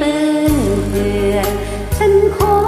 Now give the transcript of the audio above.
ปื้นเบื่อฉันขอ